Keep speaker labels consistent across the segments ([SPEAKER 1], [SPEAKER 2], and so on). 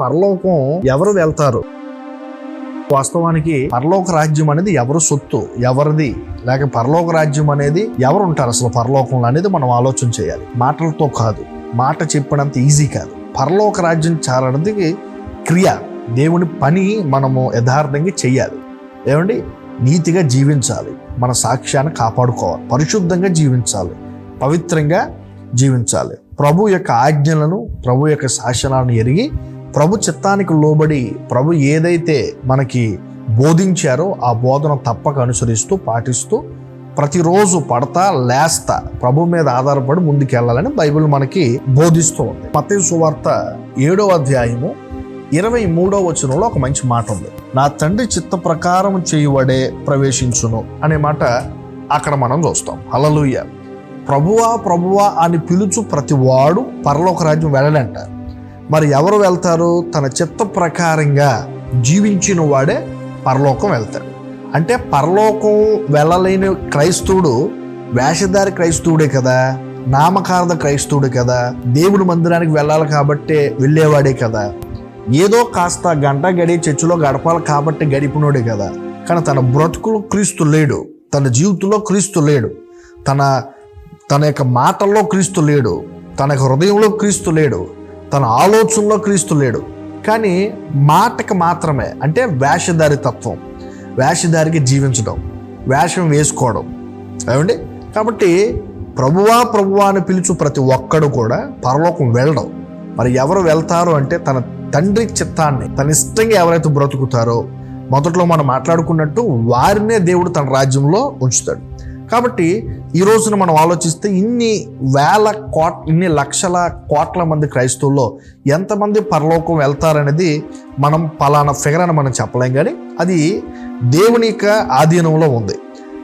[SPEAKER 1] పరలోకం ఎవరు వెళ్తారు? వాస్తవానికి పరలోక రాజ్యం అనేది ఎవరు సొత్తు ఎవరిది? లేక పరలోక రాజ్యం అనేది ఎవరు ఉంటారు? అసలు పరలోకంలో అనేది మనం ఆలోచన చేయాలి. మాటలతో కాదు మాట చెప్పినంత ఈజీ కాదు. పరలోక రాజ్యం చేరడానికి క్రియ దేవుని పని మనము యథార్థంగా చెయ్యాలి ఏమండి? నీతిగా జీవించాలి. మన సాక్ష్యాన్ని కాపాడుకోవాలి. పరిశుద్ధంగా జీవించాలి. పవిత్రంగా జీవించాలి. ప్రభు యొక్క ఆజ్ఞలను ప్రభు యొక్క శాసనాలను ఎరిగి ప్రభు చిత్తానికి లోబడి ప్రభు ఏదైతే మనకి బోధించారో ఆ బోధన తప్పక అనుసరిస్తూ పాటిస్తూ ప్రతిరోజు పడతా లేస్తా ప్రభు మీద ఆధారపడి ముందుకెళ్ళాలని బైబిల్ మనకి బోధిస్తూ ఉంది. మత్తయి సువార్త ఏడో అధ్యాయము ఇరవై మూడో వచనంలో ఒక మంచి మాట ఉంది. నా తండ్రి చిత్త ప్రకారం చేయువడే ప్రవేశించును అనే మాట అక్కడ మనం చూస్తాం. హల్లెలూయా. ప్రభువా ప్రభువా అని పిలుచు ప్రతివాడు పరలోక రాజ్యం వెళ్ళడంటారు మరి ఎవరు వెళ్తారు? తన చిత్త ప్రకారంగా జీవించిన వాడే పరలోకం వెళ్తాడు. అంటే పరలోకం వెళ్ళలేని క్రైస్తవుడు వేషధారి క్రైస్తవుడే కదా నామకార్థ క్రైస్తవుడు కదా దేవుడి మందిరానికి వెళ్ళాలి కాబట్టే వెళ్ళేవాడే కదా. ఏదో కాస్త గంట గడి చర్చిలో గడపాలి కాబట్టి గడిపినోడే కదా. కానీ తన బ్రతుకులో క్రీస్తు లేడు. తన జీవితంలో క్రీస్తు లేడు. తన తన యొక్క మాటల్లో క్రీస్తు లేడు. తన యొక్క హృదయంలో క్రీస్తు లేడు. తన ఆలోచనలో క్రీస్తు లేడు. కానీ మాటకి మాత్రమే అంటే వేషధారి తత్వం వేషధారికి జీవించడం వేషం వేసుకోవడం. ఏమండి? కాబట్టి ప్రభువా ప్రభువా అని పిలుచు ప్రతి ఒక్కడు కూడా పరలోకం వెళ్ళడం. మరి ఎవరు వెళ్తారు అంటే తన తండ్రి చిత్తాన్ని తన ఇష్టంగా ఎవరైతే బ్రతుకుతారో మొదట్లో మనం మాట్లాడుకున్నట్టు వారినే దేవుడు తన రాజ్యంలో ఉంచుతాడు. కాబట్టి ఈ రోజున మనం ఆలోచిస్తే ఇన్ని వేల కోట్ ఇన్ని లక్షల కోట్ల మంది క్రైస్తవుల్లో ఎంతమంది పరలోకం వెళ్తారనేది మనం పలానా ఫిగర్ అని మనం చెప్పలేం. కానీ అది దేవుని యొక్క ఆధీనంలో ఉంది.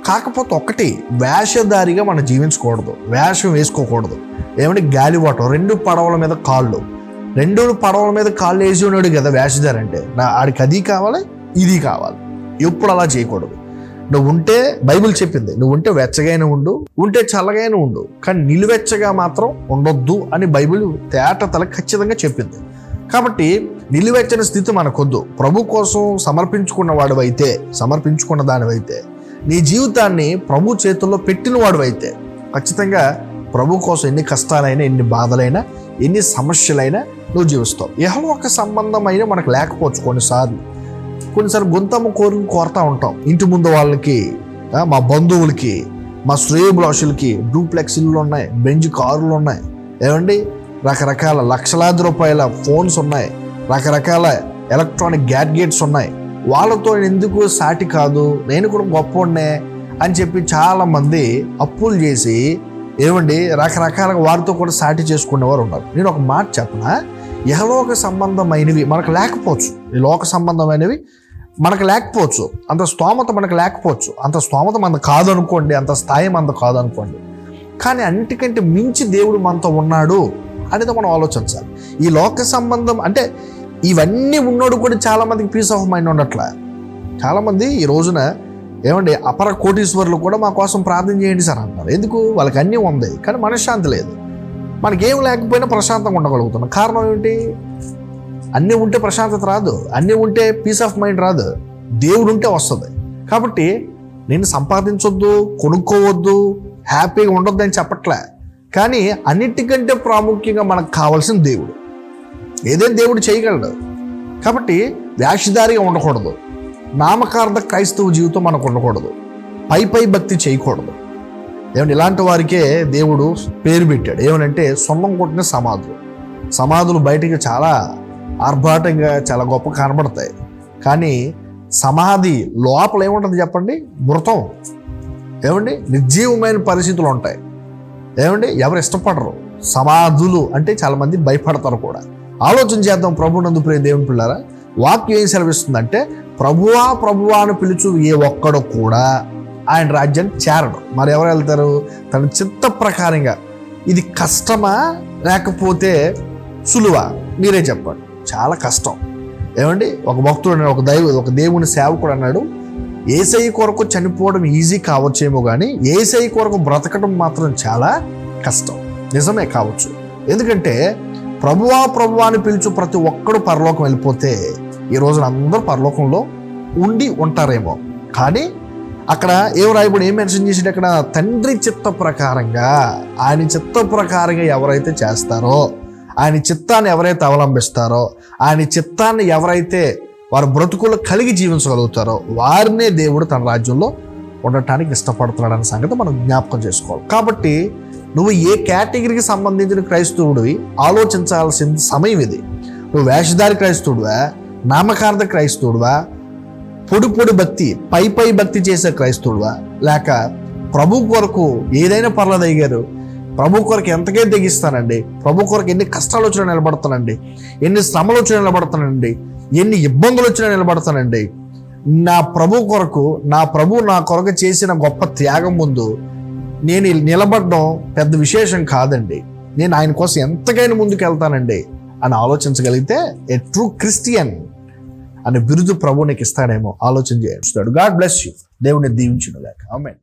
[SPEAKER 1] కాకపోతే ఒకటి వేషధారిగా మనం జీవించకూడదు. వేషం వేసుకోకూడదు. ఏమంటే గాలివాటం రెండు పడవల మీద కాళ్ళు. రెండు పడవల మీద కాళ్ళు వేసి ఉన్నాడు కదా వేషధారి అంటే. నా ఆడికి అది కావాలి ఇది కావాలి. ఎప్పుడు అలా చేయకూడదు. నువ్వు ఉంటే బైబిల్ చెప్పింది. నువ్వు ఉంటే వెచ్చగానే ఉండు ఉంటే చల్లగానే ఉండు. కానీ నిలువెచ్చగా మాత్రం ఉండొద్దు అని బైబిల్ తేటతల ఖచ్చితంగా చెప్పింది. కాబట్టి నిలువెచ్చని స్థితి మనకొద్దు. ప్రభు కోసం సమర్పించుకున్న వాడివైతే సమర్పించుకున్న దానివైతే నీ జీవితాన్ని ప్రభు చేతుల్లో పెట్టిన వాడివైతే ఖచ్చితంగా ప్రభు కోసం ఎన్ని కష్టాలైనా ఎన్ని బాధలైనా ఎన్ని సమస్యలైనా నువ్వు జీవిస్తావు. యహలోక సంబంధమైన మనకు లేకపోవచ్చు కొన్నిసార్లు. కొన్నిసార్లు గుంతమ్మ కోరికలు కోరుతూ ఉంటాం. ఇంటి ముందు వాళ్ళకి మా బంధువులకి మా శ్రేయభిలాషులకి డూప్లెక్స్ ఇల్లు ఉన్నాయి బెంజ్ కారులు ఉన్నాయి. ఏమండి? రకరకాల లక్షలాది రూపాయల ఫోన్స్ ఉన్నాయి రకరకాల ఎలక్ట్రానిక్ గ్యాడ్గెట్స్ ఉన్నాయి. వాళ్ళతో ఎందుకు సాటి కాదు? నేను కూడా గొప్పనే అని చెప్పి చాలామంది అప్పులు చేసి ఏమండి? రకరకాల వారితో కూడా సాటి చేసుకునేవారు ఉన్నారు. నేను ఒక మాట చెప్పనా? యహలోక సంబంధమైనవి మనకు లేకపోవచ్చు. ఈ లోక సంబంధమైనవి మనకు లేకపోవచ్చు. అంత స్తోమత మనకు లేకపోవచ్చు. అంత స్తోమత మనకు కాదనుకోండి అంత స్థాయి మనకు కాదనుకోండి. కానీ అన్నిటికంటే మించి దేవుడు మనతో ఉన్నాడు అనేది మనం ఆలోచించాలి. ఈ లోక సంబంధం అంటే ఇవన్నీ ఉన్నోడు కూడా చాలామందికి పీస్ ఆఫ్ మైండ్ ఉండట్లే. చాలామంది ఈ రోజున ఏమండి అపర కోటీశ్వరులు కూడా మా కోసం ప్రార్థన చేయండి సార్ అంటారు ఎందుకు? వాళ్ళకి అన్నీ ఉంది. కానీ మనశ్శాంతి లేదు. మనకేం లేకపోయినా ప్రశాంతంగా ఉండగలుగుతున్నాం. కారణం ఏంటి అన్నీ ఉంటే ప్రశాంతత రాదు. అన్నీ ఉంటే పీస్ ఆఫ్ మైండ్ రాదు. దేవుడు ఉంటే వస్తుంది. కాబట్టి నేను సంపాదించొద్దు కొనుక్కోవద్దు హ్యాపీగా ఉండొద్దు అని చెప్పట్లే. కానీ అన్నిటికంటే ప్రాముఖ్యంగా మనకు కావాల్సిన దేవుడు. ఏదైనా దేవుడు చేయగలడు? కాబట్టి వ్యాషిదారిగా ఉండకూడదు. నామకార్థ క్రైస్తవ జీవితం మనకు ఉండకూడదు. పై పై భక్తి చేయకూడదు. ఏమంటే ఇలాంటి వారికే దేవుడు పేరు పెట్టాడు. ఏమనంటే సొన్నం కొట్టిన సమాధులు. సమాధులు బయటికి చాలా ఆర్భాటంగా చాలా గొప్ప కనబడతాయి. కానీ సమాధి లోపల ఏముంటుంది చెప్పండి? మృతం. ఏమండి? నిర్జీవమైన పరిస్థితులు ఉంటాయి. ఏమండి? ఎవరు ఇష్టపడరు. సమాధులు అంటే చాలామంది భయపడతారు కూడా. ఆలోచన చేద్దాం ప్రభు నందు ప్రియ దేవుని పిల్లారా. వాక్యం ఏం సెలవిస్తుందంటే ప్రభువా ప్రభువా అని పిలుచు ఏ ఒక్కడు కూడా ఆయన రాజ్యాన్ని చేరడు. మరి ఎవరు వెళ్తారు? తన చిత్త ప్రకారంగా. ఇది కష్టమా? లేకపోతే సులువా? మీరే చెప్పండి. చాలా కష్టం. ఏమండి? ఒక భక్తుడు అన్నాడు ఒక దైవ ఒక దేవుని సేవకుడు అన్నాడు ఏసై కొరకు చనిపోవడం ఈజీ కావచ్చేమో కానీ ఏసై కొరకు బ్రతకడం మాత్రం చాలా కష్టం. నిజమే కావచ్చు. ఎందుకంటే ప్రభువా ప్రభువా అని పిలుచు ప్రతి ఒక్కడు పరలోకం వెళ్ళిపోతే ఈ రోజున అందరూ పరలోకంలో ఉండి ఉంటారేమో. కానీ అక్కడ ఏం రాయబడి ఏం మెన్షన్ చేసాడు అక్కడ? తండ్రి చిత్త ప్రకారంగా ఆయన చిత్త ప్రకారంగా ఎవరైతే చేస్తారో ఆయన చిత్తాన్ని ఎవరైతే అవలంబిస్తారో ఆయన చిత్తాన్ని ఎవరైతే వారి బ్రతుకులు కలిగి జీవించగలుగుతారో వారినే దేవుడు తన రాజ్యంలో ఉండటానికి ఇష్టపడుతున్నాడన్న సంగతి మనం జ్ఞాపకం చేసుకోవాలి. కాబట్టి నువ్వు ఏ కేటగిరీకి సంబంధించిన క్రైస్తవుడివి ఆలోచించాల్సిన సమయం ఇది. నువ్వు వేషధారి క్రైస్తవుడువా నామకార్థ క్రైస్తవుడువా పొడి పొడి భక్తి పై పై భక్తి చేసే క్రైస్తవుడువా? లేక ప్రభు కొరకు ఏదైనా పర్లేదు అయ్యారు ప్రభు కొరకు ఎంతకే తెగిస్తానండి. ప్రభు కొరకు ఎన్ని కష్టాలు వచ్చినా నిలబడతానండి. ఎన్ని శ్రమలు వచ్చినా నిలబడతానండి. ఎన్ని ఇబ్బందులు వచ్చినా నిలబడతానండి. నా ప్రభు కొరకు నా ప్రభు నా కొరకు చేసిన గొప్ప త్యాగం ముందు నేను నిలబడడం పెద్ద విశేషం కాదండి. నేను ఆయన కోసం ఎంతకైనా ముందుకు వెళ్తానండి అని ఆలోచించగలిగితే ఏ ట్రూ క్రిస్టియన్ అనే బిరుదు ప్రభు నీకు ఇస్తాడేమో ఆలోచన చేయించుతాడు గాడ్ బ్లెస్ యూ దేవుని దీవించును లేక ఆమె